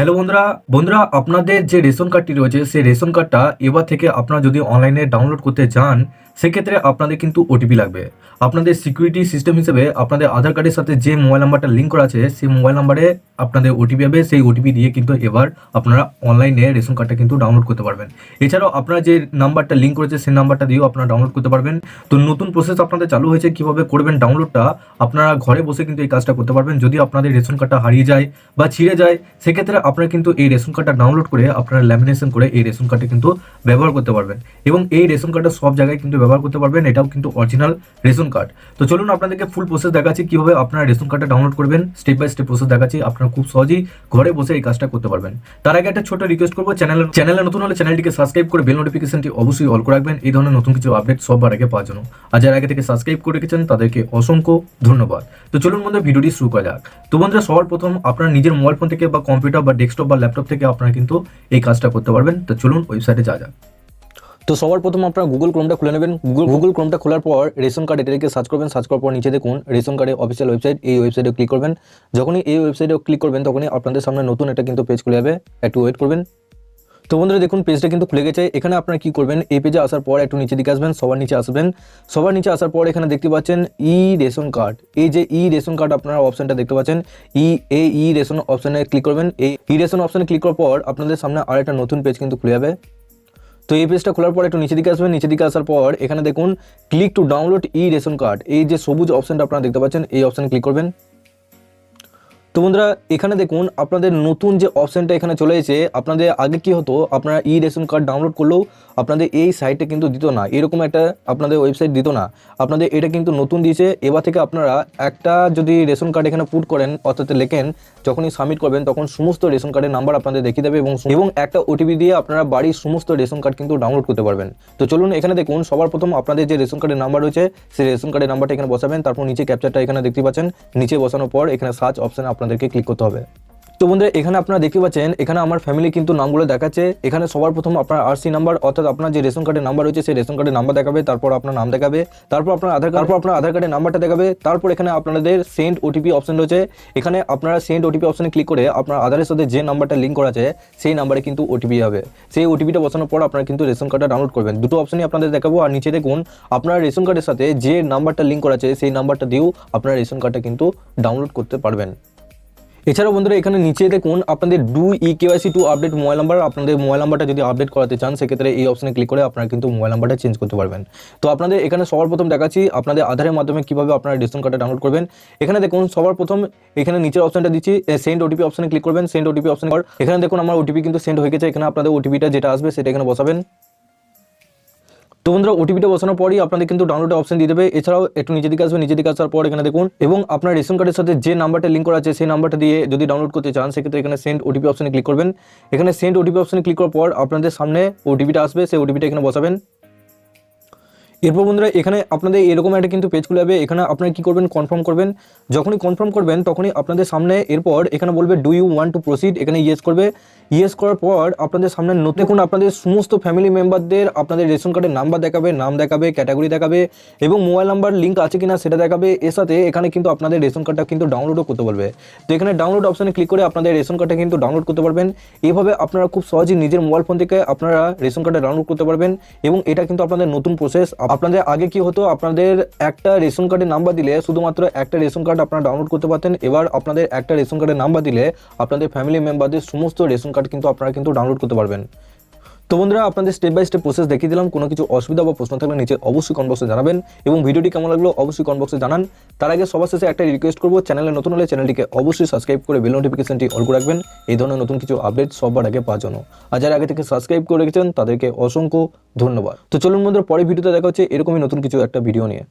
Hello বন্ধুরা বন্ধুরা, আপনাদের যে রেশন কার্ডটি রয়েছে, সেই রেশন কার্ডটা এবার থেকে আপনারা যদি অনলাইনে ডাউনলোড করতে যান সেক্ষেত্রে আপনাদের কিন্তু ওটিপি লাগবে। আপনাদের সিকিউরিটি সিস্টেম হিসেবে আপনাদের আধার কার্ডের সাথে যে মোবাইল নাম্বারটা লিঙ্ক করা আছে, সেই মোবাইল নাম্বারে আপনাদের ওটিপি হবে। সেই ওটিপি দিয়ে কিন্তু এবার আপনারা অনলাইনে রেশন কার্ডটা কিন্তু ডাউনলোড করতে পারবেন। এছাড়াও আপনারা যে নাম্বারটা লিঙ্ক করেছে, সেই নাম্বারটা দিয়েও আপনারা ডাউনলোড করতে পারবেন। তো নতুন প্রসেস আপনাদের চালু হয়েছে, কীভাবে করবেন ডাউনলোডটা আপনারা ঘরে বসে কিন্তু এই কাজটা করতে পারবেন। যদি আপনাদের রেশন কার্ডটা হারিয়ে যায় বা ছিঁড়ে যায়, সেক্ষেত্রে আপনারা কিন্তু এই রেশন কার্ডটা ডাউনলোড করে আপনারা ল্যামিনেশন করে এই রেশন কার্ডটা কিন্তু ব্যবহার করতে পারবেন। এবং এই রেশন কার্ডটা সব জায়গায় কিন্তু ব্যবহার করতে পারবেন, এটাও কিন্তু অরিজিনাল রেশন কার্ড। তো চলুন আপনাদেরকে ফুল প্রসেস দেখাচ্ছি কীভাবে আপনারা রেশন কার্ডটা ডাউনলোড করবেন স্টেপ বাই স্টেপ প্রসেস দেখাচ্ছি, আপনারা খুব সহজেই ঘরে বসে এই কাজটা করতে পারবেন। তার আগে একটা ছোট রিকোয়েস্ট করব চ্যানেল চ্যানেলে নতুন হলে চ্যানেলটিকে সাবস্ক্রাইব করে বেল নোটিফিকেশনটি অবশ্যই অল করে রাখবেন। এই ধরনের নতুন কিছু আপডেট সবার আগে পাওয়ার জন্য। আর যারা আগে থেকে সাবস্ক্রাইব করে রেখেছেন, তাদেরকে অসংখ্য ধন্যবাদ। তো চলুন বন্ধুরা, ভিডিওটি শুরু করা যাক। তো বন্ধুরা, সবার প্রথম আপনার নিজের মোবাইল ফোন থেকে বা কম্পিউটার বা ডেস্কটপ বা ল্যাপটপ থেকে আপনারা কিন্তু এই কাজটা করতে পারবেন। তো চলুন ওয়েবসাইটে যা যাক। তো সবার প্রথম আপনারা গুগল ক্রোমটা খুলে নেবেন। গুগল গুগল ক্রোমটা খোলার পর রেশন কার্ড এটাকে সার্চ করবেন। সার্চ করার পর নিচে দেখুন রেশন কার্ডের অফিসিয়াল ওয়েবসাইট এই ওয়েবসাইটে ক্লিক করবেন। যখনই এই ওয়েবসাইটে ক্লিক করবেন তখনই আপনাদের সামনে নতুন একটা কিন্তু পেজ খুলে যাবে। একটু ওয়েট করবেন। তো বন্ধুরা দেখুন পেজটা কিন্তু খুলে গেছে। এখানে আপনারা কি করবেন? এই পেজে আসার পর একটু নিচে দিকে আসবেন, সবার নিচে আসবেন। সবার নিচে আসার পর এখানে দেখতে পাচ্ছেন ই রেশন কার্ড। এই যে ই রেশন কার্ড আপনারা অপশনটা দেখতে পাচ্ছেন, ই, এ, ই রেশন অপশানে ক্লিক করবেন। এই ই রেশন অপশনে ক্লিক করার পর আপনাদের সামনে আর একটা নতুন পেজ কিন্তু খুলে যাবে। তো এই পেজটা খোলার পর একটু নিচে দিকে আসবেন, নিচে দিকে আসার পর এখানে দেখুন click to download e ration card. এই যে সবুজ অপশানটা আপনারা দেখতে পাচ্ছেন, এই অপশানে ক্লিক করবেন। তো বন্ধুরা, এখানে দেখুন, আপনাদের নতুন যে অপশনটা এখানে চলে এসেছে, আপনাদের আগে কি হতো, আপনারা ই রেশন কার্ড ডাউনলোড করলেও আপনাদের এই সাইটে কিন্তু দিত না, এরকম একটা আপনাদের ওয়েবসাইট দিত না। আপনাদের এটা কিন্তু নতুন দিয়েছে, এবার থেকে আপনারা একটা যদি রেশন কার্ড এখানে পুট করেন, অর্থাৎ লেখেন, যখনই সাবমিট করবেন, তখন সমস্ত রেশন কার্ডের নাম্বার আপনাদের দেখিয়ে দেবে এবং এবং একটা ওটিপি দিয়ে আপনারা বাড়ির সমস্ত রেশন কার্ড কিন্তু ডাউনলোড করতে পারবেন। তো চলুন, এখানে দেখুন, সবার প্রথম আপনাদের যে রেশন কার্ডের নাম্বার রয়েছে, সেই রেশন কার্ডের নাম্বারটা এখানে বসাবেন, তারপর নিচে ক্যাপচারটা এখানে দেখতে পাচ্ছেন, নিচে বসানোর পর এখানে সার্চ অপশানে আপনাদেরকে ক্লিক করতে হবে। তো বন্ধুরা, এখানে আপনারা দেখতে পাচ্ছেন, এখানে আমার ফ্যামিলি কিন্তু নামগুলো দেখাচ্ছে। এখানে সবার প্রথম আপনার আরসি নাম্বার অর্থাৎ আপনার যে রেশন কার্ডের নাম্বার রয়েছে, সেই রেশন কার্ডের নাম্বার দেখাবে, তারপর আপনার নাম দেখাবে, তারপর আপনার আধার কার্ড আপনার আধার কার্ডের নাম্বারটা দেখাবে, তারপর এখানে আপনাদের সেন্ড ওটিপি অপশন রয়েছে। এখানে আপনারা সেন্ড ওটিপি অপশনে ক্লিক করে আপনার আধারের সাথে যে নাম্বারটা লিঙ্ক করা আছে, সেই নাম্বারে কিন্তু ওটিপি হবে। সেই ওটিপিটা বসানোর পর আপনারা কিন্তু রেশন কার্ডটা ডাউনলোড করবেন। দুটো অপশনই আপনাদের দেখাবো, আর নিচে দেখুন, আপনার রেশন কার্ডের সাথে যে নাম্বারটা লিঙ্ক করা আছে, সেই নাম্বারটা দিয়েও আপনার রেশন কার্ডটা কিন্তু ডাউনলোড করতে পারবেন। এছাড়াও বন্ধুরা, এখানে নিচে দেখুন, আপনাদের do e KYC to update mobile number আপনাদের মোবাইল নাম্বারটা যদি আপডেট করাতে চান, সেক্ষেত্রে এই অপশনে ক্লিক করে আপনারা কিন্তু মোবাইল নাম্বারটা চেঞ্জ করতে পারবেন। তো আপনাদের এখানে সবার প্রথম দেখাচ্ছি, আপনাদের আধারের মাধ্যমে কীভাবে আপনারা রেশন কার্ডটা ডাউনলোড করবেন। এখানে দেখুন, সবার প্রথম এখানে নিচের অপশনটা দিচ্ছি সেন্ড ওটিপি অপশনে ক্লিক করবেন সেন্ড ওটিপি অপশন এখানে দেখুন, আমার ওটিপি কিন্তু সেন্ড হয়ে গেছে, এখানে আপনাদের ওটিপিটা যেটা আসবে, সেটা এখানে বসাবেন। তো বন্ধুরা ওটিপিটা বসানোর পরই আপনাদের কিন্তু ডাউনলোড অপশন দিয়ে দেবে। এছাড়াও একটু নিজে দিকে আসবে নিজে দিকে আসার পর এখানে দেখুন, এবং আপনার রেশন কার্ডের সাথে যে নাম্বারটা লিঙ্ক করা আছে, সেই নাম্বারটা দিয়ে যদি ডাউনলোড করতে চান, সেক্ষেত্রে এখানে সেন্ড ওটিপি অপশনে ক্লিক করবেন। এখানে সেন্ড ওটিপি অপশনে ক্লিক করার পর আপনাদের সামনে ওটিপিটা আসবে, সেই ওটিপিটা এখানে বসাবেন। এরপর বন্ধুরা, এখানে আপনাদের এরকম একটা কিন্তু পেজ খুলে যাবে। এখানে আপনারা কি করবেন? কনফার্ম করবেন। যখনই কনফার্ম করবেন, তখনই আপনাদের সামনে এরপর এখানে বলবে do you want to proceed এখানে ইয়েস করবে। ইয়েস করার পর আপনাদের সামনে নতুন দেখুন আপনাদের সমস্ত ফ্যামিলি মেম্বারদের আপনাদের রেশন কার্ডের নাম্বার দেখাবে, নাম দেখাবে ক্যাটাগরি দেখাবে এবং মোবাইল নাম্বার লিঙ্ক আছে কিনা সেটা দেখাবে। এর সাথে এখানে কিন্তু আপনাদের রেশন কার্ডটা কিন্তু ডাউনলোডও করতে পারবে। তো এখানে ডাউনলোড অপশানে ক্লিক করে আপনাদের রেশন কার্ডটা কিন্তু ডাউনলোড করতে পারবেন। এইভাবে আপনারা খুব সহজেই নিজের মোবাইল ফোন থেকে আপনারা রেশন কার্ডটা ডাউনলোড করতে পারবেন এবং এটা কিন্তু আপনাদের নতুন প্রসেস আপনাদের আগে কি হতো, আপনাদের একটা রেশন কার্ডের নাম্বার দিলে শুধুমাত্র একটা রেশন কার্ড আপনারা ডাউনলোড করতে পারতেন। এবার আপনাদের একটা রেশন কার্ডের নাম্বার দিলে আপনাদের ফ্যামিলি মেম্বারদের সমস্ত রেশন কার্ড কিন্তু আপনারা কিন্তু ডাউনলোড করতে পারবেন। তো বন্ধুরা, আপনাদের স্টেপ বাই স্টেপ প্রসেস দেখিয়ে দিলাম। কোনো কিছু অসুবিধা বা প্রশ্ন থাকলে নিচে অবশ্যই কমেন্ট বক্সে জানাবেন এবং ভিডিওটি কেমন লাগল অবশ্যই কমেন্ট বক্সে জানান। তার আগে সবার শেষে একটা রিকোয়েস্ট করব চ্যানেলে নতুন হলে চ্যানেলটিকে অবশ্যই সাবস্ক্রাইব করে বেল নোটিফিকেশনটি অল করে রাখবেন। এই ধরনের নতুন কিছু আপডেট সবার আগে পাওয়ার জন্য। আর যারা আগে থেকে সাবস্ক্রাইব করে রেখেছেন, তাদেরকে অসংখ্য ধন্যবাদ। তো চলুন বন্ধুরা পরে ভিডিওতে দেখা হচ্ছে এরকমই নতুন কিছু একটা ভিডিও নিয়ে।